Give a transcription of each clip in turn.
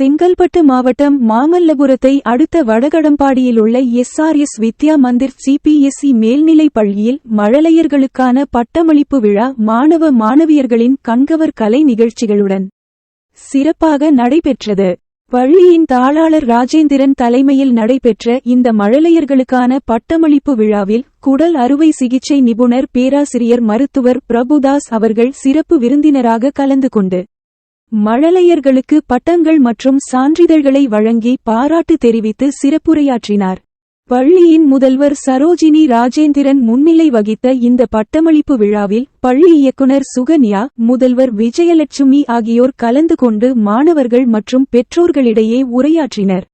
செங்கல்பட்டு மாவட்டம் மாமல்லபுரத்தை அடுத்த வடகடம்பாடியில் உள்ள எஸ்ஆர்எஸ் வித்யா மந்திர் சிபிஎஸ்இ மேல்நிலைப் பள்ளியில் மழலையர்களுக்கான பட்டமளிப்பு விழா மாணவ மாணவியர்களின் கண்கவர் கலை நிகழ்ச்சிகளுடன் சிறப்பாக நடைபெற்றது. பள்ளியின் தாளாளர் ராஜேந்திரன் தலைமையில் நடைபெற்ற இந்த மழலையர்களுக்கான பட்டமளிப்பு விழாவில் குடல் அறுவை சிகிச்சை நிபுணர் பேராசிரியர் மருத்துவர் பிரபுதாஸ் அவர்கள் சிறப்பு விருந்தினராக கலந்து கொண்டு மழலையர்களுக்கு பட்டங்கள் மற்றும் சான்றிதழ்களை வழங்கி பாராட்டு தெரிவித்து சிறப்புரையாற்றினார். பள்ளியின் முதல்வர் சரோஜினி ராஜேந்திரன் முன்னிலை வகித்த இந்த பட்டமளிப்பு விழாவில் பள்ளி இயக்குனர் சுகன்யா முதல்வர் விஜயலட்சுமி ஆகியோர் கலந்து கொண்டு மாணவர்கள் மற்றும் பெற்றோர்களிடையே உரையாற்றினர்.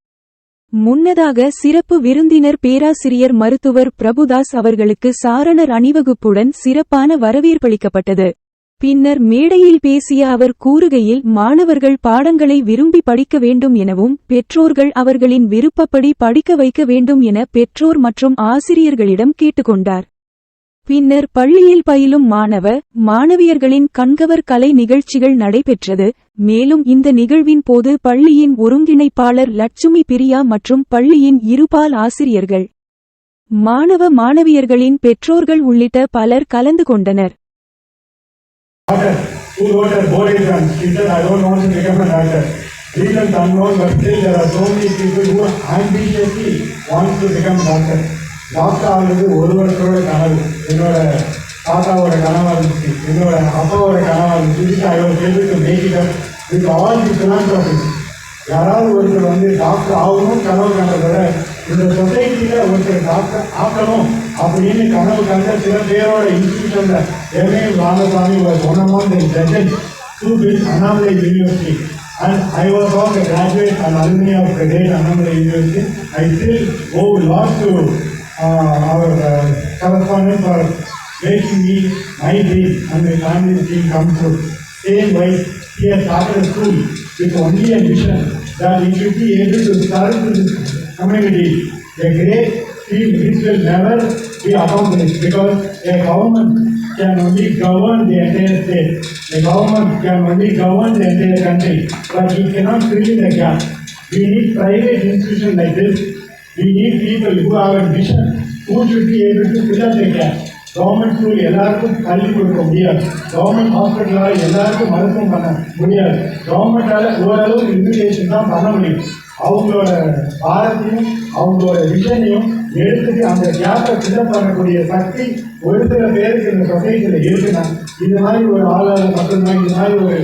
முன்னதாக சிறப்பு விருந்தினர் பேராசிரியர் மருத்துவர் பிரபுதாஸ் அவர்களுக்கு சாரணர் அணிவகுப்புடன் சிறப்பான வரவேற்பளிக்கப்பட்டது பின்னர் மேடையில் பேசிய அவர் கூறுகையில் மாணவர்கள் பாடங்களை விரும்பி படிக்க வேண்டும் எனவும் பெற்றோர்கள் அவர்களின் விருப்பப்படி படிக்க வைக்க வேண்டும் என பெற்றோர் மற்றும் ஆசிரியர்களிடம் கேட்டுக்கொண்டார். பின்னர் பள்ளியில் பயிலும் மாணவ மாணவியர்களின் கண்கவர் கலை நிகழ்ச்சிகள் நடைபெற்றது. மேலும் இந்த நிகழ்வின் போது பள்ளியின் ஒருங்கிணைப்பாளர் லட்சுமி பிரியா மற்றும் பள்ளியின் இருபால் ஆசிரியர்கள் மாணவ மாணவியர்களின் பெற்றோர்கள் உள்ளிட்ட பலர் கலந்து கொண்டனர். who wrote a board exam. She said, I don't want to become a doctor. Reasons unknown, but still there are so many people who ambitiously want to become doctor. Doctor ஆகுறது ஒரு வருஷத்தோட கனவு என்னோட தாத்தாவோட கனவா இருந்துச்சு என்னோட அப்பாவோட கனவா இருந்துச்சு I was able to make it up with all the philanthropies யாராவது ஒருத்தர் வந்து டாக்டர் ஆகணும் கனவு கண்டதை இந்த சொசைட்டியில் ஒருத்தர் டாக்டர் ஆக்கணும் அப்படின்னு கனவு கண்ட சில பேரோட இன்ஸ்டியூஷனில் MA Ramasamy was one among the judges to fill Annamalai university and I was of graduate and alumni of the date Annamalai university I still owe lost to our correspondent for making me my dream and my family dream come true same wise here doctor school with only a that it should be able to serve this community. A great thing which will never be accomplished because a government can only govern the entire state. A government can only govern the entire country, but he cannot fill in the gap. We need private institutions like this. We need people who have a who should be able to fill up the gap. Government school எல்லாருக்கும் கல்வி கொடுக்க முடியாது. Government ஹாஸ்பிட்டலால் எல்லாருக்கும் மருத்துவம் பண்ண முடியாது. கவர்மெண்டால் ஓரளவு invitation தான் பண்ண முடியும். அவங்களோட பாரத்தையும் அவங்களோட விஷனையும் எடுத்துட்டு அந்த கேப்பை ஃபில்அப் பண்ணக்கூடிய சக்தி ஒரு சில பேருக்கு இந்த சொசைட்டியில் இருக்குன்னா இந்த மாதிரி ஒரு ஆளாளர் மட்டும்தான் இந்த மாதிரி ஒரு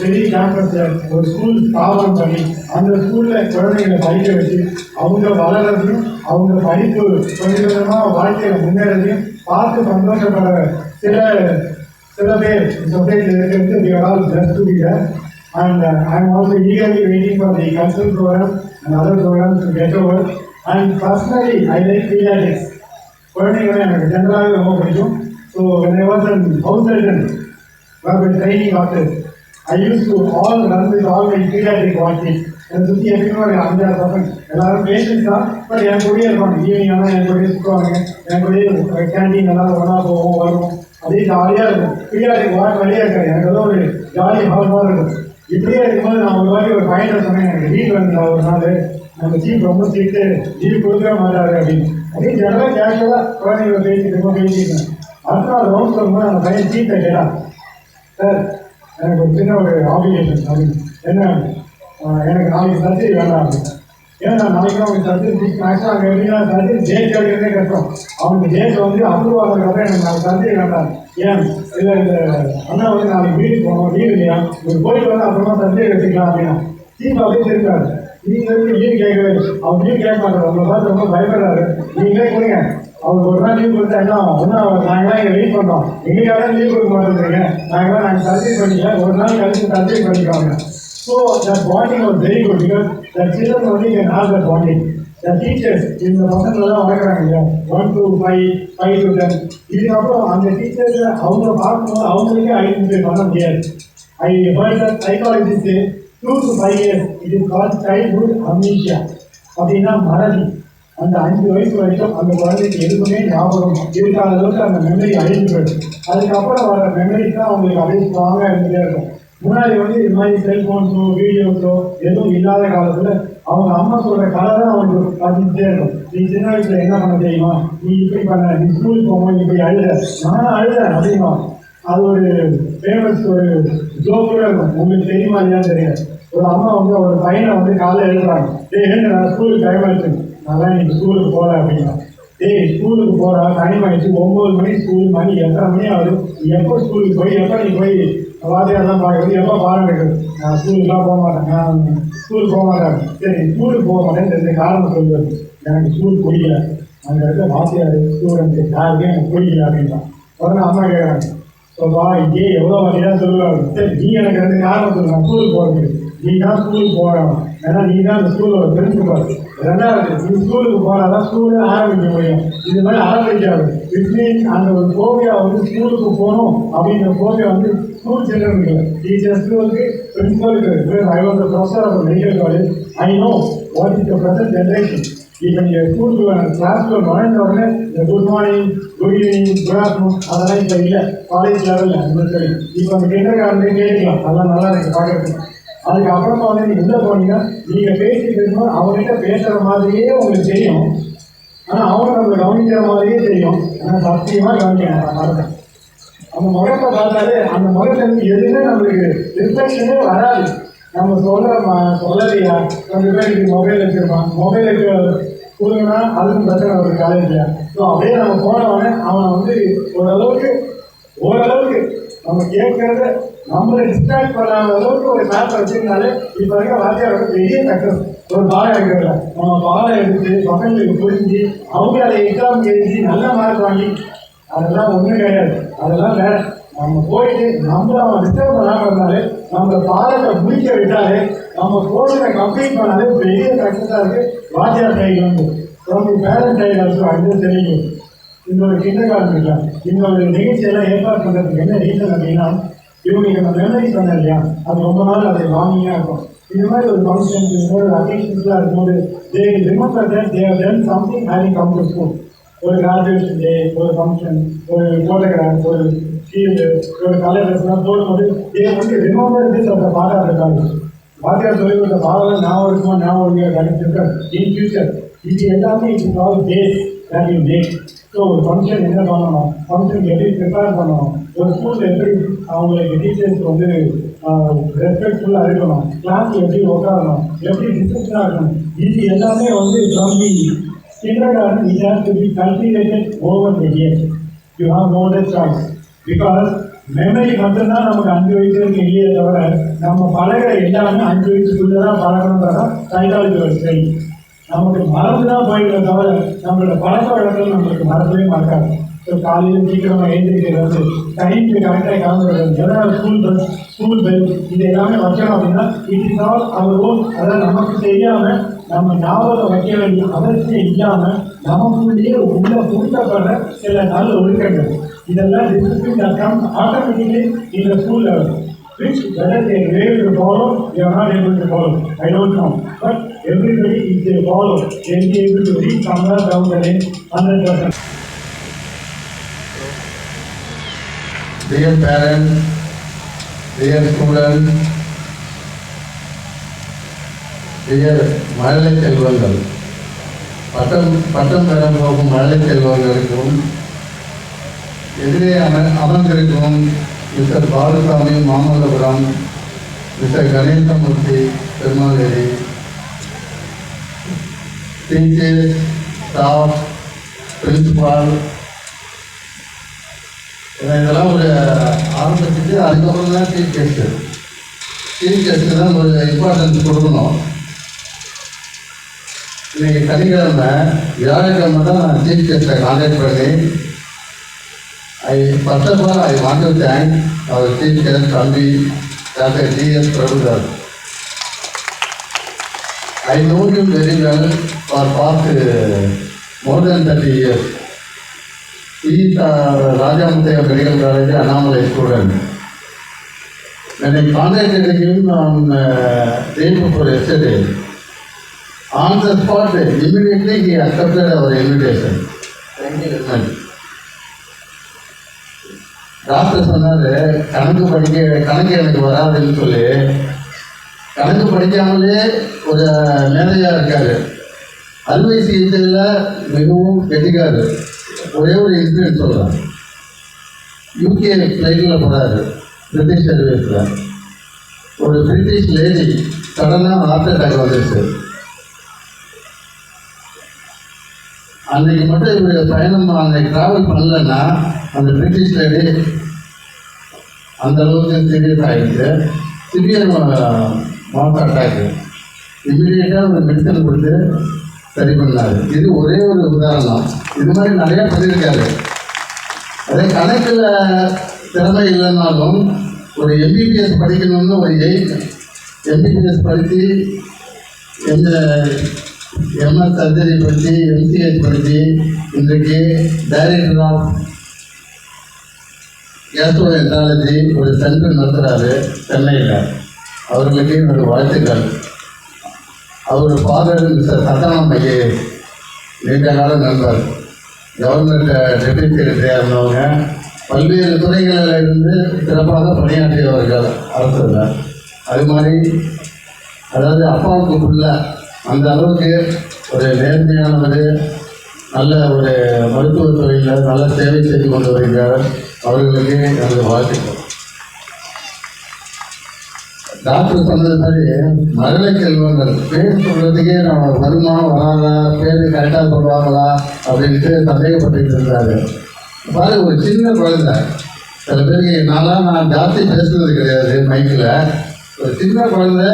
பெரிய கேம்பஸில் ஒரு ஸ்கூல் ஸ்தாபனம் பண்ணி அந்த ஸ்கூலில் குழந்தைகளை படிக்க வச்சு அவங்க வளர்றதையும் அவங்க படிப்பு கொஞ்சம் கொஞ்சமா வாழ்க்கையில் முன்னேறதையும் பார்த்து சந்தோஷப்படுற சில சில பேர் சொசைட்டியில் இருக்கிறது we are all blessed to be there and uh, I'm also eagerly waiting for the cultural program and other programs to get over and personally I like pediatrics குழந்தைகளை எனக்கு ஜென்ரலாகவே ரொம்ப பிடிக்கும் so when I was an house surgeon I've been training doctors I used to all run with all my pediatric watches என்னை சுற்றி எப்பயுமே அஞ்சாறு பசங்க எல்லாரும் தான் பட் என் கூடயே இருப்பாங்க. ஈவினிங் ஆனால் என் கூடயே சுற்றுவாங்க என் கூடயே கேண்டீன் எல்லாம் ஒன்றா போவோம் வருவோம் அப்படியே ஜாலியாக இருக்கும். பீடியாட்ரிக் வார்டு இருக்காது. எனக்கு ஏதோ ஒரு ஜாலி ஹால் இருக்கும். இப்படியே இருக்கும்போது நான் ஒரு வாட்டி ஒரு பையனை சொன்னேன். எனக்கு லீவ் ஒரு நாள். நம்ம சீஃப் ரொம்ப சீட்டு லீவ் கொடுக்கவே மாட்டாரு அப்படின்னு. அப்படியே ஜெனரலாக கேஷுவலாக குழந்தைங்களை பேசிட்டு இருக்கோம் பேசிட்டு அடுத்த நாள் ரவுண்ட் வரும்போது அந்த பையன் சீட்டை கேட்டான். சார் எனக்கு ஒரு சின்ன ஒரு ஆப்ளிகேஷன் அப்படின்னு. என்ன? எனக்கு நாளைக்கு சர்ஜரி வேண்டாம் ஏன்னா நான் நாளைக்கு தான் அவங்க சர்ஜரி ஃபிக்ஸ் மேக்ஸிமம் எப்படின்னா சர்ஜரி டேட் கிடைக்கிறதே கஷ்டம். அவங்க டேட் வந்து அப்ரூவ் ஆகிறதுக்காக எனக்கு நாளைக்கு சர்ஜரி வேண்டாம். ஏன்? இல்லை இந்த அண்ணா வந்து நாளைக்கு வீட்டுக்கு போகணும் வீடு இல்லையா? ஒரு போயிட்டு வந்து அப்புறமா சர்ஜரி எடுத்துக்கலாம் அப்படின்னா. சீப் அப்படியே இருக்காரு நீங்க வந்து லீவ் கேட்கவே அவர் லீவ் கேட்க மாட்டார். உங்களை பார்த்து ரொம்ப பயப்படுறாரு. நீங்களே கொடுங்க அவருக்கு ஒரு நாள் லீவ் கொடுத்தா என்ன ஒன்றும் நாங்களாம் இங்கே வெயிட் பண்ணுறோம் எங்களுக்காக லீவ் கொடுக்க மாட்டேங்கிறீங்க. நாங்களாம் நாங்கள் சர்ஜரி பண்ணிக்கலாம். ஒரு நாள் கழிச்சு சர்ஜரி பண்ணிக்கோங்க so that bonding was very good because that children only can have that bonding the teachers இந்த பசங்களெல்லாம் வளர்க்குறாங்க இல்லையா? One to five five to ten இதுக்கப்புறம் அந்த டீச்சர்ஸ் அவங்க பார்க்கும்போது அவங்களுக்கே ஐடென்டிஃபை பண்ண முடியாது. I heard that psychologist two to five years இது கால் சைல்ட்ஹுட் அம்னீஷியா அப்படின்னா மறதி. அந்த அஞ்சு வயசு வரைக்கும் அந்த குழந்தைக்கு எதுவுமே ஞாபகம் இருக்காத அளவுக்கு அந்த மெமரி அழிஞ்சு போயிடும் அதுக்கப்புறம் வர மெமரிஸ் தான் அவங்களுக்கு அப்படியே ஸ்ட்ராங்காக இருந்துகிட்டே இருக்கும். முன்னாடி வந்து இது மாதிரி செல்போன்ஸோ வீடியோஸோ எதுவும் இல்லாத காலத்துல அவங்க அம்மா சொல்ற கதை தான் அவங்களுக்கு பதிஞ்சுட்டே இருக்கும். நீ சின்ன வயசுல என்ன பண்ண தெரியுமா? நீ இப்படி பண்ண நீ ஸ்கூலுக்கு போகும்போது இப்படி அழுத. நானும் அழுத அப்படிமா அது ஒரு ஃபேமஸ் ஒரு ஜோக்கூட இருக்கும். உங்களுக்கு தெரியுமா இல்லையான்னு தெரியாது. ஒரு அம்மா வந்து ஒரு பையனை வந்து காலைல எழுதுறாங்க டேய் எழுந்து நான் ஸ்கூலுக்கு டைம் ஆயிடுச்சு நல்லா நீ ஸ்கூலுக்கு போற அப்படின்னா. ஏய் ஸ்கூலுக்கு போறா? டைம் ஆயிடுச்சு. ஒன்பது மணி ஸ்கூல் மணி எத்தனை மணி ஆகுது? எப்போ ஸ்கூலுக்கு போய் எப்போ நீ போய் வாத்தியாரெல்லாம் பார்க்கறது. எப்போ பாருங்கள் நான் ஸ்கூலுக்குலாம் போக மாட்டேன். நான் ஸ்கூலுக்கு போக மாட்டேன். சரி ஸ்கூலுக்கு போக மாட்டேன்னு தெரிஞ்ச காரணம் சொல்லுவது எனக்கு ஸ்கூல் பிடிக்கல அங்கே இருக்க வாத்தியார் ஸ்டூடெண்ட் யாருக்கும் எனக்கு பிடிக்கல அப்படின்னா. உடனே அம்மா கேட்குறாங்க சொல்வா இங்கே எவ்வளோ வழியாக சொல்லுவாங்க சரி நீ எனக்கு ரெண்டு காரணம் சொல்லு. நான் ஸ்கூலுக்கு போகிறதுக்கு நீ தான் ஸ்கூலுக்கு போகணும். ஏன்னா நீ தான் அந்த ஸ்கூலோட பிரின்சிபல் ரெண்டாவது நீ ஸ்கூலுக்கு போனாதான் ஸ்கூலே ஆரம்பிக்க முடியும். இது மாதிரி ஆரம்பிக்காது. இட் மீன்ஸ் அந்த ஒரு கோவியா வந்து ஸ்கூலுக்கு போகணும் அப்படின்ற கோவியா வந்து ஸ்கூல் சில்ட்ரனுக்கு இல்லை டீச்சர்ஸ்க்கு வந்து பிரின்சிபலுக்கு I was professor of medical college I know what is the present generation இப்போ நீங்கள் ஸ்கூலுக்கு கிளாஸ்க்கு நுழைஞ்ச உடனே இந்த good morning good evening good afternoon அதெல்லாம் இப்போ இல்லை காலேஜ் லெவலில் அந்த சரி இப்போ அந்த கிண்டர் கார்டன்லேயே கேட்கலாம் அதெல்லாம் நல்லா இருக்கு பார்க்கறதுக்கு அதுக்கப்புறமா வந்து நீங்கள் உள்ள போனீங்கன்னா நீங்கள் பேசிட்டு இருக்கும்போது அவங்ககிட்ட பேசுகிற மாதிரியே உங்களுக்கு தெரியும் ஆனால் அவங்க நம்மளை கவனிக்கிற மாதிரியே தெரியும் ஆனால் சத்தியமாக கவனிக்க மாட்டேன் அந்த முகத்தை பார்த்தாலே அந்த முகத்துல எதுவுமே நம்மளுக்கு ரிஃப்ளெக்ஷனே வராது. நம்ம சொல்ற ம- சொல்லலையா? கொஞ்சம் பேருக்கு மொபைல் வச்சிருப்பான் மொபைலுக்கு கொடுங்கன்னா அதுவும் பிரச்சனை ஒரு காலேஜ்ல ஸோ அப்படியே நம்ம போனவனே அவனை வந்து ஓரளவுக்கு ஓரளவுக்கு நம்ம கேட்கறத நம்மளை டிஸ்ட்ராக்ட் பண்ணாத அளவுக்கு ஒரு மேப் வச்சிருந்தாலே இப்போ இருக்க வாத்தியாரோட பெரிய சக்சஸ் ஒரு பாடம் எடுக்கிறதுல நம்ம பாடம் எடுத்து பசங்களுக்கு புரிஞ்சு அவங்க அதை எக்ஸாம் எழுதி நல்ல மார்க் வாங்கி அதெல்லாம் ஒன்றும் கிடையாது. அதெல்லாம் நம்ம போயிட்டு நம்மள அவன் டிஸ்டர்ப் பண்ணாம இருந்தாலே நம்ம பாடத்தை முடிக்க விட்டாலே நம்ம கோர்ஸை கம்ப்ளீட் பண்ணாலே பெரிய சக்ஸஸா இருக்கு. வாத்தியார் சைடு வந்து ரொம்ப பேரண்ட் சைடு ஆல்சோ தெரியும் இன்னொரு ஒரு கிண்டர் கார்டு இல்லை நிகழ்ச்சியெல்லாம் ஏற்பாடு பண்ணுறதுக்கு என்ன ரீசன் அப்படின்னா இவங்களுக்கு நம்ம மெமரி பண்ண இல்லையா? அது ரொம்ப நாள் அதை வாங்கியாக இருக்கும். இந்த மாதிரி ஒரு ஃபங்க்ஷன் இந்த மாதிரி ஒரு அக்கேஷன்ஸ்லாம் இருக்கும்போது they remember that they done something having come to school ஒரு கிராஜுவேஷன் டே ஒரு ஃபங்க்ஷன் ஒரு ஃபோட்டோகிராஃப் ஒரு ஃபீல்டு ஒரு கலர் போடும்போது இதை வந்து ரிமெம்பர் திஸ் அந்த பாடம் இருக்காங்க வாத்தியார் சொல்லி கொடுத்த பாடம் ஞாபகம் இருக்குமா? ஞாபகம் இல்லையா இன் ஃபியூச்சர் இது எல்லாமே it's all days that you make so ஒரு ஃபங்க்ஷன் என்ன பண்ணணும்? ஃபங்க்ஷனுக்கு எப்படி ப்ரிப்பேர் பண்ணணும்? ஒரு ஸ்கூலில் எப்படி அவங்களுக்கு டீச்சர்ஸ் வந்து ரெஸ்பெக்ட்ஃபுல்லாக இருக்கணும்? கிளாஸ் எப்படி உட்காரணும் எப்படி டிசிப்ளினாக இருக்கணும்? இது எல்லாமே வந்து from the kindergarten it has to be cultivated over the years. You have no other choice. Because memory மட்டும்தான் நமக்கு அஞ்சு வயசுக்கு இல்லையே தவிர நம்ம பழகிற எல்லாமே அஞ்சு வயசுக்குள்ளே தான் பழகணுன்றதான் சைக்காலஜியோட செய்தி நமக்கு மறந்து தான் போயிடுற தவிர நம்மளோட பழக்க வழக்கம் நம்மளுக்கு மறக்கவே மறக்காது ஸோ காலையில் சீக்கிரமாக எழுந்திருக்கிறது டைமுக்கு கரெக்டாக கலந்துருக்கிறது எதனா ஸ்கூல் பஸ் ஸ்கூல் பெல் இது எல்லாமே வச்சோம் அப்படின்னா it is all our own அதாவது நமக்கு தெரியாமல் நம்ம ஞாபகம் வைக்க வேண்டிய அவசியம் இல்லாம நமக்குள்ளேயே உள்ள புரிந்தப்படுற சில நல்ல ஒழுக்கங்கள் இதெல்லாம் டிசிப்ளின் கம் ஆட்டோமேட்டிக்லி இந்த ஸ்கூல் வரும் which whether they are able to follow, they are not able to follow. I don't know. But everybody, if they follow, they will be able to reach somewhere down the lane hundred percent. dear parents, dear students, dear மழலை செல்வங்கள். பட்டம் பட்டம் பெற போகும் மழலை செல்வங்களுக்கும் எதிரே அம அமர்ந்திருக்கும் mister Baluswamy Mamallapuram mister Ganesamoorthy Perumaleri teachers staff principal இதெல்லாம் ஒரு ஆரம்பிச்சுட்டு அதுக்கப்புறம் தான் சீஃப் கெஸ்ட்டு சீஃப் கெஸ்ட்டு தான் ஒரு இம்பார்ட்டன்ஸ் கொடுக்கணும். இன்னைக்கு சனிக்கிழமை வியாழக்கிழமை தான் நான் சீஃப் கெஸ்ட்டை கான்டாக்ட் பண்ணி I first of all I want to thank our chief guest தம்பி doctor TS Prabhudas I know you very well for past more than thirty years He is uh, Rajamuthaya Medical College, Annamalai student. When I contacted him on uh, on the spot, immediately he accepted our invitation. Doctor சொன்னாரு கணக்கு படிக்க கணக்கு எனக்கு வராதுன்னு சொல்லி. கணக்கு படிக்காமலே ஒரு மேதையா இருக்காரு. அறுவை சிகிச்சையில் மிகவும் கெட்டிக்காரு ஒரே ஒரு இன்சிடென்ட் சொல்கிறேன் யூகே ஃப்ளைட்டில் போகிறாரு பிரிட்டிஷ் ஏர்வேஸில் ஒரு பிரிட்டிஷ் லேடி சடனாக ஹார்ட் அட்டாக் வந்துருச்சு. அன்னைக்கு மட்டும் இவருடைய பயணம் அன்னைக்கு ட்ராவல் பண்ணலன்னா அந்த பிரிட்டிஷ் லேடி அந்த அளவுக்கு திடீர் ஆகிடுச்சு திடீர் மவுத் அட்டாக்கு இம்மிடியேட்டாக ஒரு மெடிக்கல் கொடுத்து சரி பண்ணாரு. இது ஒரே ஒரு உதாரணம் இது மாதிரி நிறைய பண்ணியிருக்காரு அதே கணக்கில் திறமை இல்லைன்னாலும் ஒரு எம்பிபிஎஸ் படிக்கணும்னு ஒரு எயிட் எம்பிபிஎஸ் படித்து எந்த எம்எஸ் சர்ஜரி படித்து எம்சிஎஸ் படித்து இன்றைக்கு டைரக்டர் ஆஃப் கேஸ்ட்ரோ என்ட்ராலஜி ஒரு சென்டர் நடத்துகிறாரு சென்னையில். அவர்களுக்கு என்னுடைய வாழ்த்துக்கள். அவர் ஃபாதர் மிஸ்டர் சதானம் ஐயே நீண்ட கால நண்பர். கவர்மெண்ட் டெப்யூட்டி செக்ரட்டரியாக இருந்தவங்க. பல்வேறு துறைகளில் இருந்து சிறப்பாக பணியாற்றியவர்கள் அரசில் அது மாதிரி அதாவது அப்பாவுக்கு புள்ள அந்த அளவுக்கு ஒரு நேர்மையானவர் நல்ல ஒரு மருத்துவ துறையில் நல்ல சேவை செய்து கொண்டு வருகிறார். அவர்களுக்கு எனது வாழ்த்துக்கள். டாக்டர் சொன்னது மாதிரி மழலை செல்வங்கள் பேர் சொல்றதுக்கே நம்ம வருமா வராதா பேர் கரெக்டாக சொல்லுவாங்களா அப்படின்ட்டு சந்தேகப்பட்டுட்டு இருந்தாரு பாரு ஒரு சின்ன குழந்தை. சில பேருக்கு நான்லாம் நான் ஜாஸ்தி பேசுறது கிடையாது மைக்கில் ஒரு சின்ன குழந்தை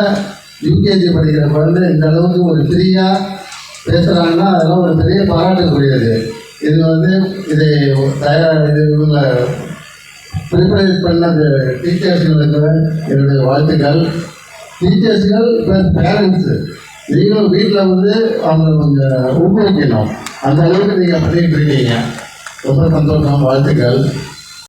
யூகேஜி படிக்கிற குழந்தை இந்த அளவுக்கு ஒரு ஃப்ரீயாக பேசுகிறாங்கன்னா அதெல்லாம் ஒரு பெரிய பாராட்டக்கூடியது. இது வந்து இதை தயார் இது இவங்க ப்ரிப்பேர் பண்ணது டீச்சர்ஸ்களுக்கு என்னுடைய வாழ்த்துக்கள். டீச்சர்ஸ்கள் ப்ளஸ் பேரண்ட்ஸு நீங்களும் வீட்டில் வந்து அவங்களை கொஞ்சம் ஊக்குவிக்கணும். அந்த அளவுக்கு நீங்கள் பண்ணிகிட்டு இருக்கீங்க. ரொம்ப சந்தோஷம் வாழ்த்துக்கள்.